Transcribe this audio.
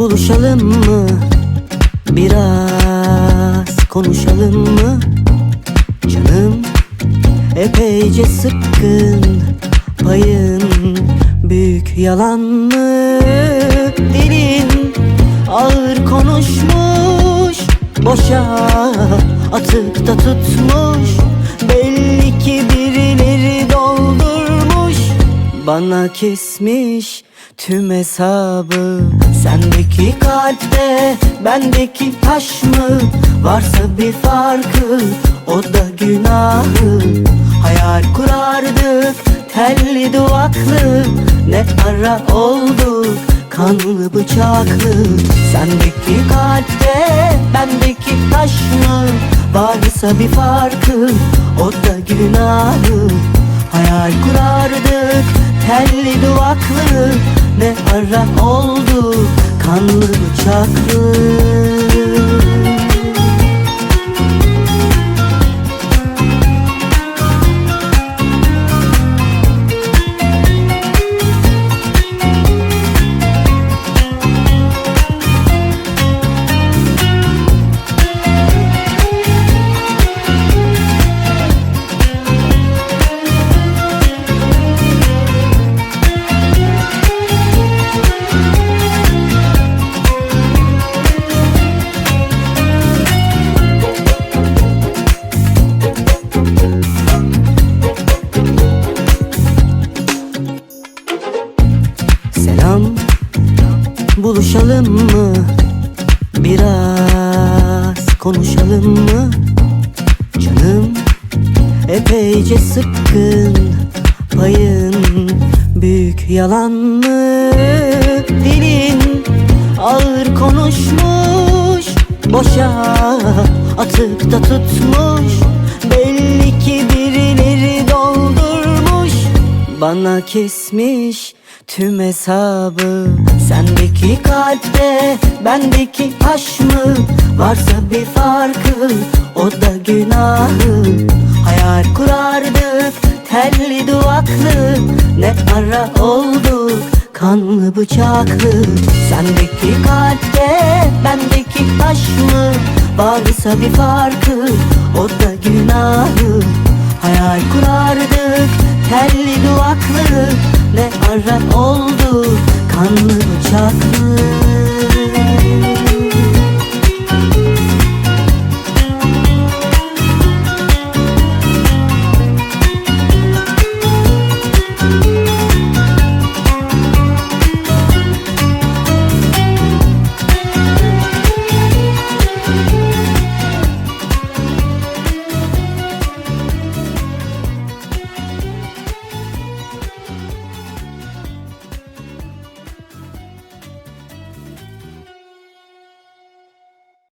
Buluşalım mı? Biraz konuşalım mı? Canım epeyce sıkkın Payın büyük yalan mı? Dilin ağır konuşmuş Boşa atıp da tutmuş Belli ki birileri doldurmuş Bana kesmiş tüm hesabı. Sendeki kalpte bendeki taş mı? Varsa bir farkı o da günahı. Hayal kurardık telli duvaklı. Ne ara oldu kanlı bıçaklı. Sendeki kalpte bendeki taş mı? Varsa bir farkı o da günahı. Hayal kurardık telli duvaklı Ne ara oldu? Kanlı bıçaklı Buluşalım mı? Biraz konuşalım mı? Canım epeyce sıkkın Payın büyük yalan mı? Dilin ağır konuşmuş Boşa atıp da tutmuş Belli ki birileri doldurmuş bana kesmiş tüm hesabı Sendeki kalpte bendeki taş mı? Varsa bir farkı o da günahı. Hayal kurardık telli duvaklı. Ne ara oldu kanlı bıçaklı. Sendeki kalpte bendeki taş mı? Varsa bir farkı o da günahı. Hayal kurardık telli duvaklı. Ne ara oldu kanlı bıçaklı